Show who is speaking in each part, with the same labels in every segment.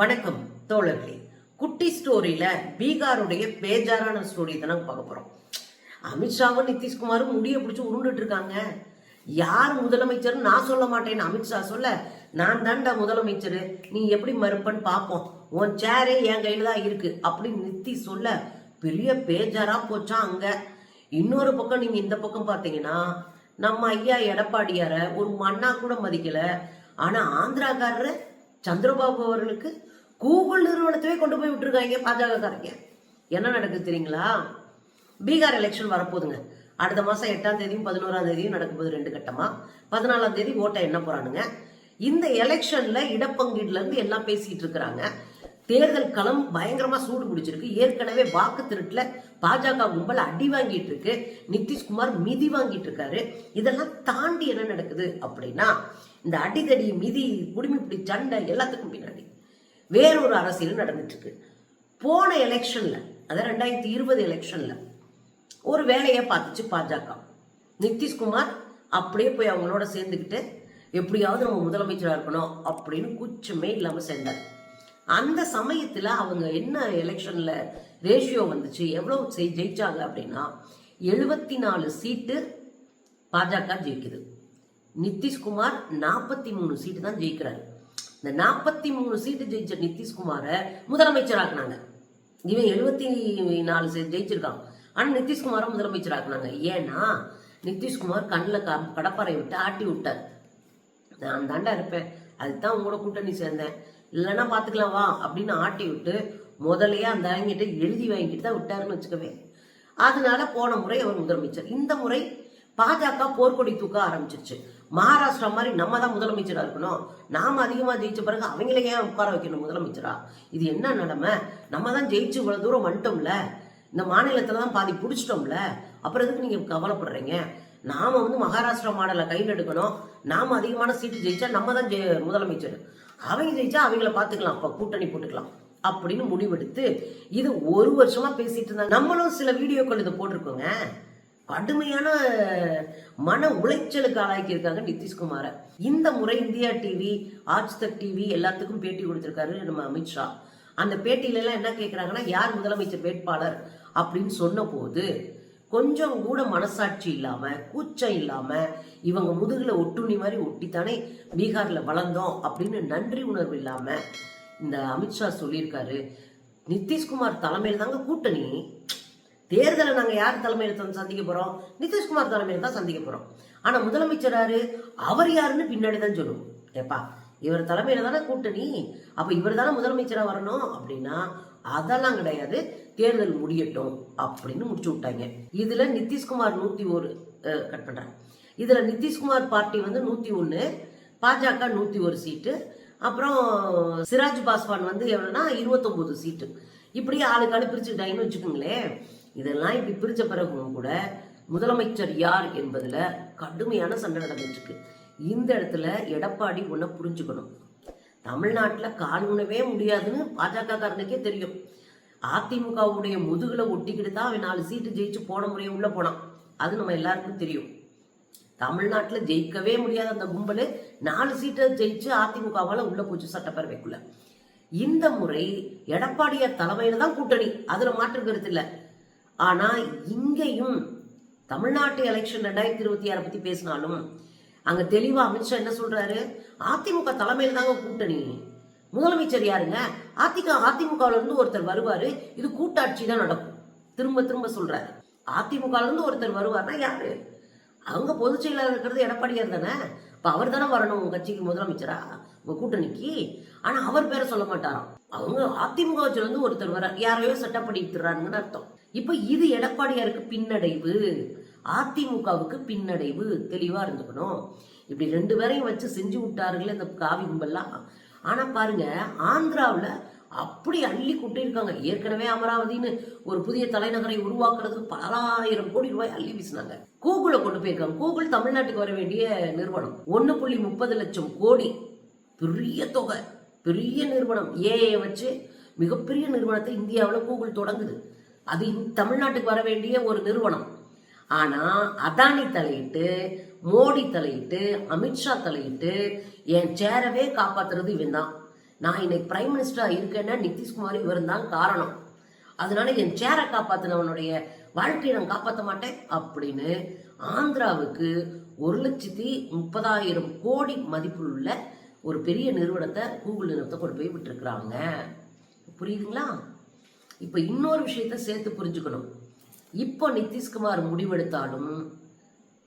Speaker 1: வணக்கம் தோழர்களே. குட்டி ஸ்டோரியில பீகாருடைய பேஜாரான ஸ்டோரி தான் பார்க்க போறோம். அமித்ஷாவும் நிதிஷ்குமாரும் முடிய பிடிச்சி உருண்டுட்டு இருக்காங்க. யார் முதலமைச்சர் நான் சொல்ல மாட்டேன்னு அமித்ஷா சொல்ல நான் தாண்டா முதலமைச்சர். நீ எப்படி மறுப்பன்னு பார்ப்போம். உன் சேரே என் கையில தான் இருக்கு அப்படின்னு நித்தி சொல்ல பெரிய பேஜாரா போச்சான் அங்க. இன்னொரு பக்கம் நீங்க இந்த பக்கம் பார்த்தீங்கன்னா நம்ம ஐயா எடப்பாடியார ஒரு மண்ணா கூட மதிக்கல. ஆனா ஆந்திராக்காரர் சந்திரபாபு அவர்களுக்கு கூகுள் நிறுவனத்தையே கொண்டு போய் விட்டுருக்காங்க பாஜகக்காரங்க என்ன நடக்குது தெரியுங்களா? பீகார் எலெக்ஷன் வரப்போகுதுங்க. அடுத்த மாதம் எட்டாம் தேதியும் பதினோராம் தேதியும் நடக்க போகுது ரெண்டு கட்டமா. பதினாலாம் தேதி ஓட்டை என்ன போறானுங்க. இந்த எலெக்ஷன்ல இடப்பங்கீடுல இருந்து எல்லாம் பேசிட்டு இருக்கிறாங்க. தேர்தல் களம் பயங்கரமா சூடு பிடிச்சிருக்கு ஏற்கனவே வாக்கு திருட்டுல பாஜக கும்பல் அடி வாங்கிட்டு இருக்கு. நிதிஷ்குமார் மிதி வாங்கிட்டு இருக்காரு. இதெல்லாம் தாண்டி என்ன நடக்குது அப்படின்னா இந்த அடிதடி மிதி குடிமிப்பிடி சண்டை எல்லாத்துக்கும் பின்னாடி வேறொரு அரசியல் நடந்துட்டு இருக்கு போன எலெக்ஷன்ல அதாவது ரெண்டாயிரத்தி இருபது எலெக்ஷன்ல ஒரு வேலையை பார்த்துச்சு பாஜக. நிதிஷ்குமார் அப்படியே போய் அவங்களோட சேர்ந்துக்கிட்டு எப்படியாவது நம்ம முதலமைச்சராக இருக்கணும் அப்படின்னு குச்சமே இல்லாமல் சேர்ந்தார் அந்த சமயத்தில் அவங்க என்ன எலெக்ஷனில் ரேஷியோ வந்துச்சு எவ்வளோ செய் ஜெயிச்சாங்க அப்படின்னா எழுபத்தி நாலு சீட்டு பாஜக ஜெயிக்குது. நிதிஷ்குமார் நாற்பத்தி மூணு சீட்டு தான் ஜெயிக்கிறாரு. இந்த நாற்பத்தி மூணு சீட்டு ஜெயிச்ச நிதிஷ்குமாரை முதலமைச்சராக்குனாங்க. இவன் எழுபத்தி நாலு சீட் ஜெயிச்சிருக்கான். ஆனால் நிதிஷ்குமாரை முதலமைச்சராக்குனாங்க. ஏன்னா நிதிஷ்குமார் கண்ணில் க கடப்பாறை விட்டு ஆட்டி விட்டார். நான் தாண்டா இருப்பேன். அதுதான் உங்களோட கூட்டணி சேர்ந்தேன். இல்லைன்னா பார்த்துக்கலாம் வா அப்படின்னு ஆட்டி விட்டு முதலையே அந்த அரங்கிட்ட எழுதி வாங்கிட்டு தான் விட்டாருன்னு வச்சுக்கவே. அதனால போன முறை அவர் முதலமைச்சர். இந்த முறை பாஜக போர்க்கொடி தூக்க ஆரம்பிச்சிருச்சு. மகாராஷ்டிரா மாதிரி நம்ம தான் முதலமைச்சராக இருக்கணும். நாம் அதிகமாக ஜெயிச்ச பிறகு அவங்கள ஏன் உட்கார வைக்கணும் முதலமைச்சரா? இது என்ன நிலமை? நம்ம தான் ஜெயிச்சு இவ்வளோ தூரம் வந்துட்டோம்ல. இந்த மாநிலத்தில் தான் பாதி பிடிச்சிட்டோம்ல. அப்புறம் எதுக்கு நீங்கள் கவலைப்படுறீங்க? நாம் வந்து மகாராஷ்டிரா மாடலை கையில் எடுக்கணும். நாம் அதிகமான சீட்டு ஜெயிச்சா நம்ம தான் ஜெய- முதலமைச்சர். அவங்க ஜெயிச்சா அவங்கள பார்த்துக்கலாம் அப்போ கூட்டணி போட்டுக்கலாம். அப்படின்னு முடிவெடுத்து இது ஒரு வருஷமாக பேசிட்டு இருந்தாங்க. நம்மளும் சில வீடியோக்கள் இதை போட்டிருக்கோங்க. கடுமையான மன உளைச்சலுக்கு ஆளாக்கியிருக்காங்க நிதிஷ்குமாரை. இந்த முறை இந்தியா டிவி ஆஜ் தக் டிவி எல்லாத்துக்கும் பேட்டி கொடுத்துருக்காரு நம்ம அமித்ஷா அந்த பேட்டியிலலாம் என்ன கேட்குறாங்கன்னா யார் முதலமைச்சர் வேட்பாளர் அப்படின்னு சொன்ன போது கொஞ்சம் கூட மனசாட்சி இல்லாம கூச்சம் இல்லாம இவங்க முதுகுல ஒட்டுண்ணி மாதிரி ஒட்டித்தானே பீகார்ல வளர்ந்தோம் அப்படின்னு நன்றி உணர்வு இல்லாம இந்த அமித்ஷா சொல்லியிருக்காரு. நிதிஷ்குமார் தலைமையில் தாங்க கூட்டணி. தேர்தலை நாங்கள் யார் தலைமையில் தான் சந்திக்க போகிறோம் நிதிஷ்குமார் தலைமையில் தான் சந்திக்க போகிறோம் ஆனால் முதலமைச்சர் யாரு? அவர் யாருன்னு பின்னாடி தான் சொல்லுவோம் ஏப்பா இவர் தலைமையில் தானே கூட்டணி. அப்போ இவர் தானே முதலமைச்சராக வரணும் அப்படின்னா அதெல்லாம் கிடையாது. தேர்தல் முடியட்டும் அப்படின்னு முடிச்சு விட்டாங்க. இதில் நிதிஷ்குமார் நூற்றி ஒரு கட் பண்ணுறாங்க இதில் நிதிஷ்குமார் பார்ட்டி வந்து நூற்றி ஒன்று பாஜக நூற்றி ஒரு சீட்டு. அப்புறம் சிராஜ் பாஸ்வான் வந்து எவ்வளோன்னா இருபத்தொம்போது சீட்டு. இப்படியே ஆளுக்கு ஆளு பிரிச்சுக்கிட்டாங்கன்னு வச்சுக்கோங்களேன். இதெல்லாம் இப்படி பிரித்த பிறகும் கூட முதலமைச்சர் யார் என்பதில் கடுமையான சண்டை நடந்துட்டுருக்கு. இந்த இடத்துல எடப்பாடி ஒன்றை புரிஞ்சுக்கணும். தமிழ்நாட்டில் கால் உணவே முடியாதுன்னு பாஜக காரனுக்கே தெரியும். அதிமுகவுடைய முதுகில் ஒட்டிக்கிட்டு தான் அவன் நாலு சீட்டு ஜெயிச்சு போன முறையை உள்ளே போனான். அது நம்ம எல்லாருக்கும் தெரியும். தமிழ்நாட்டில் ஜெயிக்கவே முடியாத அந்த கும்பல் நாலு சீட்டை ஜெயிச்சு அதிமுகவால் உள்ளே போச்சு சட்டப்பேரவைக்குள்ள. இந்த முறை எடப்பாடியார் தலைமையில தான் கூட்டணி. அதில் மாற்று கருத்து இல்லை. ஆனால் இங்கேயும் தமிழ்நாட்டு எலெக்ஷன் ரெண்டாயிரத்தி இருபத்தி ஆறை பற்றி பேசினாலும் அங்கே தெளிவாக அமித்ஷா என்ன சொல்கிறாரு அதிமுக தலைமையில் தாங்க கூட்டணி. முதலமைச்சர் யாருங்க? அதிக அதிமுகவிலிருந்து ஒருத்தர் வருவார். இது கூட்டாட்சி தான் நடக்கும். திரும்ப திரும்ப சொல்கிறாரு அதிமுகவிலிருந்து ஒருத்தர் வருவார்னா யாரு? அவங்க பொதுச் செயலாளர் இருக்கிறது எடப்பாடியார் தானே? இப்போ அவர் தானே வரணும் உங்கள் கட்சிக்கு முதலமைச்சரா? உங்கள் கூட்டணிக்கு? ஆனால் அவர் பேரை சொல்ல மாட்டாராம். அவங்க அதிமுக வச்சுல ஒருத்தர் வர யாரையோ சட்டப்படித்துறாங்கன்னு அர்த்தம். இப்ப இது எடப்பாடியாருக்கு பின்னடைவு அதிமுகவுக்கு பின்னடைவு தெளிவா இருந்துக்கணும். இப்படி ரெண்டு பேரையும் வச்சு செஞ்சு விட்டாருங்களே இந்த காவி கும்பல்லாம். ஆனா பாருங்க ஆந்திராவில் அப்படி அள்ளி கொட்டிருக்காங்க ஏற்கனவே அமராவதின்னு ஒரு புதிய தலைநகரை உருவாக்குறதுக்கு பலாயிரம் கோடி ரூபாய் அள்ளி வீசினாங்க. கூகுள கொண்டு போயிருக்காங்க. கூகுள் தமிழ்நாட்டுக்கு வர வேண்டிய நிறுவனம். ஒன்னு புள்ளி முப்பது லட்சம் கோடி. பெரிய தொகை. பெரிய நிறுவனம். ஏஐ வச்சு மிகப்பெரிய நிறுவனத்தை இந்தியாவில் கூகுள் தொடங்குது. அது தமிழ்நாட்டுக்கு வர வேண்டிய ஒரு நிறுவனம். ஆனா அதானி தலையிட்டு மோடி தலையிட்டு அமித்ஷா தலையிட்டு என் சேரவே காப்பாத்துறது இவன் தான் நான் இன்னைக்கு பிரைம் மினிஸ்டரா இருக்கேன்னா நிதிஷ்குமார் இவர் தான் காரணம். அதனால என் சேரை காப்பாத்தினவனுடைய வாழ்க்கையை நான் காப்பாற்ற மாட்டேன் அப்படின்னு ஆந்திராவுக்கு ஒரு லட்சத்தி முப்பதாயிரம் கோடி மதிப்புள்ள ஒரு பெரிய நிறுவனத்தை கூகுள் நிறுவனத்தை கொண்டு போய் விட்டுருக்குறாங்க. புரியுதுங்களா? இப்போ இன்னொரு விஷயத்த சேர்த்து புரிஞ்சுக்கணும். இப்போ நிதிஷ்குமார் முடிவெடுத்தாலும்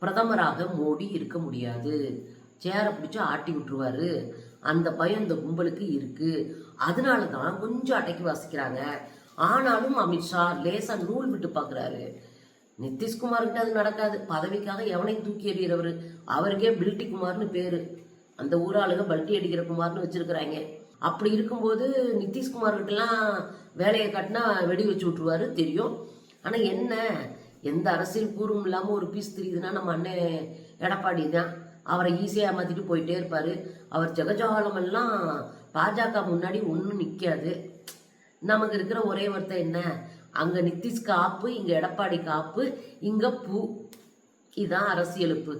Speaker 1: பிரதமராக மோடி இருக்க முடியாது. சேரை பிடிச்சி ஆட்டி விட்டுருவாரு. அந்த பயம் இந்த கும்பலுக்கு இருக்கு. அதனால தான் கொஞ்சம் அடக்கி வாசிக்கிறாங்க. ஆனாலும் அமித்ஷா லேசா நூல் விட்டு பார்க்குறாரு நிதிஷ்குமார்கிட்ட அது நடக்காது. பதவிக்காக எவனையும் தூக்கி எறிகிறவர் அவருக்கே பில்டி குமார்னு பேரு. அந்த ஊராளுங்க பல்ட்டி அடிக்கிற குமார்னு வச்சிருக்கிறாங்க. அப்படி இருக்கும்போது நிதிஷ்குமார்கிட்டலாம் வேலையை காட்டினா வெடி வச்சு விட்ருவாரு தெரியும். ஆனால் என்ன? எந்த அரசியல் கூறும் இல்லாமல் ஒரு பீஸ் தெரியுதுன்னா நம்ம அண்ணன் எடப்பாடி தான். அவரை ஈஸியாக ஏமாற்றிட்டு போயிட்டே இருப்பார். அவர் ஜெகஜோகலமெல்லாம் பாஜக முன்னாடி ஒன்றும் நிற்காது நமக்கு இருக்கிற ஒரே வார்த்தை என்ன? அங்கே நிதிஷ் காப்பு இங்கே எடப்பாடி காப்பு இங்கே பூ. இதான் அரசியலுப்பு